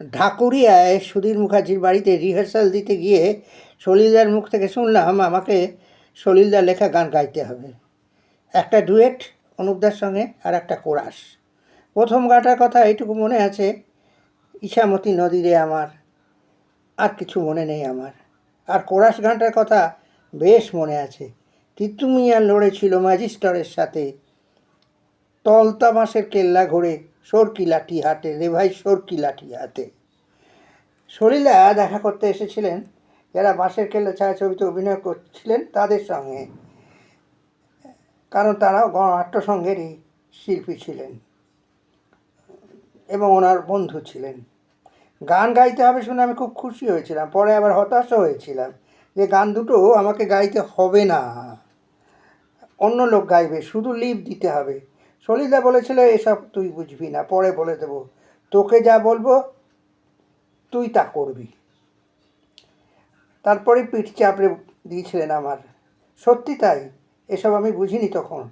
ঢাকুরিয়ায় সুধীর মুখার্জির বাড়িতে রিহার্সাল দিতে গিয়ে সলিলদার মুখ থেকে শুনলাম আমাকে সলিলদার লেখা গান গাইতে হবে। একটা ডুয়েট অনুপদার সঙ্গে আর একটা কোরাস। প্রথম গানটার কথা এইটুকু মনে আছে ইছামতি নদীরে আমার, আর কিছু মনে নেই আমার। আর কোরাস গানটার কথা বেশ মনে আছে তিতুমিয়া লড়েছিল ম্যাজিস্টারের সাথে তলতা বাঁশের কেল্লা ঘোরে সরকি লাঠি হাতে, রে ভাই সরকি লাঠি হাতে। সলিলা দেখা করতে এসেছিলেন, যারা বাঁশের কেল্লা ছায়াছবিতে অভিনয় করছিলেন তাদের সঙ্গে। কারণ তারাও গণনাট্য সঙ্গেরই শিল্পী ছিলেন এবং ওনার বন্ধু ছিলেন। গান গাইতে হবে শুনে আমি খুব খুশি হয়েছিলাম, পরে আবার হতাশও হয়েছিলাম যে গান দুটো আমাকে গাইতে হবে না। অন্য লোক গাইবে, শুধু লিপ দিতে হবে। সলিদা বলেছিল, এসব তুই বুঝবি না, পরে বলে দেবো। তোকে যা বলব, তুই তা করবি। তারপরে পিঠ চাপড়ে দিয়েছিলেন আমার। সত্যি তাই, এসব আমি বুঝিনি তখন।